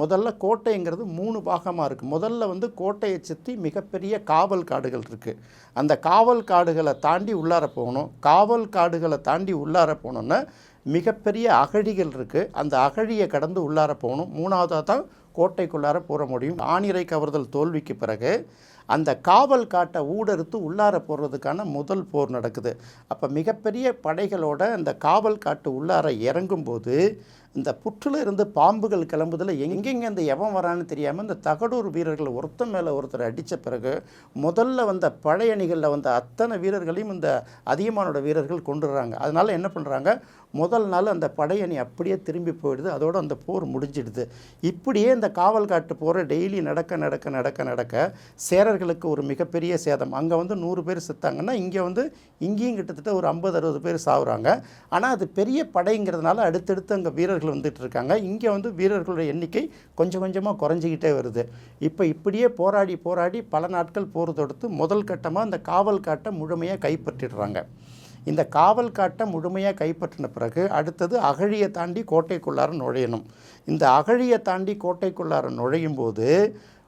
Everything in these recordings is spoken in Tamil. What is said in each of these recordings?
முதல்ல கோட்டைங்கிறது மூணு பாகமாக இருக்குது முதல்ல வந்து கோட்டையை சுற்றி மிகப்பெரிய காவல் காடுகள் இருக்குது அந்த காவல் காடுகளை தாண்டி உள்ளார போகணும். காவல் காடுகளை தாண்டி உள்ளார போகணுன்னா மிகப்பெரிய அகழிகள் இருக்குது அந்த அகழியை கடந்து உள்ளார போகணும். மூணாவதாக தான் கோட்டைக்குள்ளார போக முடியும். ஆணிரை கவர்தல் தோல்விக்கு பிறகு அந்த காவல் காட்டை ஊடறுத்து உள்ளார போடுறதுக்கான முதல் போர் நடக்குது. அப்போ மிகப்பெரிய படைகளோட அந்த காவல் காட்டு உள்ளார இறங்கும்போது இந்த புற்றில் இருந்து பாம்புகள் கிளம்புதில் எங்கெங்கே அந்த எவன் வரான்னு தெரியாமல் இந்த தகடூர் வீரர்கள் ஒருத்தன் மேலே ஒருத்தர் அடித்த பிறகு முதல்ல வந்த படையணிகளில் வந்த அத்தனை வீரர்களையும் இந்த அதிகமானோட வீரர்கள் கொண்டுடுறாங்க அதனால் என்ன பண்ணுறாங்க முதல் நாள் அந்த படையணி அப்படியே திரும்பி போயிடுது. அதோடு அந்த போர் முடிஞ்சிடுது. இப்படியே இந்த காவல் காட்டு போகிற டெய்லி நடக்க நடக்க நடக்க நடக்க சேர வீரர்களுக்கு ஒரு மிகப்பெரிய சேதம். அங்கே வந்து நூறு பேர் செத்தாங்கன்னா இங்கே வந்து இங்கேயும் கிட்டத்தட்ட ஒரு ஐம்பது அறுபது பேர் சாகுறாங்க ஆனால் அது பெரிய படைங்கிறதுனால அடுத்தடுத்து அங்கே வீரர்கள் வந்துட்டு இருக்காங்க. இங்கே வந்து வீரர்களுடைய எண்ணிக்கை கொஞ்சம் கொஞ்சமாக குறைஞ்சிக்கிட்டே வருது. இப்போ இப்படியே போராடி போராடி பல நாட்கள் போர் தொடுத்து முதல் கட்டமாக அந்த காவல் காட்டை முழுமையாக கைப்பற்றிடுறாங்க. இந்த காவல் காட்டை முழுமையாக கைப்பற்றின பிறகு அடுத்தது அகழியை தாண்டி கோட்டைக்குள்ளார நுழையணும். இந்த அகழியை தாண்டி கோட்டைக்குள்ளார நுழையும் போது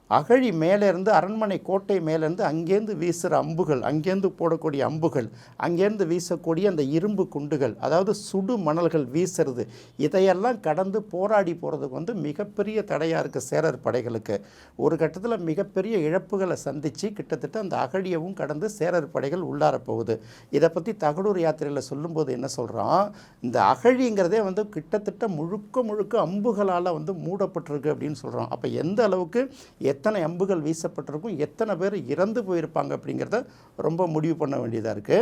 அகழி மேலேருந்து அரண்மனை கோட்டை மேலேருந்து அங்கேருந்து வீசுகிற அம்புகள் அங்கேருந்து போடக்கூடிய அம்புகள் அங்கேருந்து வீசக்கூடிய அந்த இரும்பு குண்டுகள் அதாவது சுடு மணல்கள் வீசுறது இதையெல்லாம் கடந்து போராடி போகிறதுக்கு வந்து மிகப்பெரிய தடையாக இருக்குது சேரர் படைகளுக்கு. ஒரு கட்டத்தில் மிகப்பெரிய இழப்புகளை சந்தித்து கிட்டத்தட்ட அந்த அகழியவும் கடந்து சேரர் படைகள் உள்ளார போகுது. இதை பற்றி தகடூர் யாத்திரையில் சொல்லும்போது என்ன சொல்கிறோம் இந்த அகழிங்கிறதே வந்து கிட்டத்தட்ட முழுக்க முழுக்க அம்புகளால் வந்து மூடப்பட்டிருக்கு அப்படின்னு சொல்கிறோம் அப்போ எந்த அளவுக்கு எத்தனை அம்புகள் வீசப்பட்டிருக்கும் எத்தனை பேர் இறந்து போயிருப்பாங்க அப்படிங்கிறத ரொம்ப முடிவு பண்ண வேண்டியதாக இருக்குது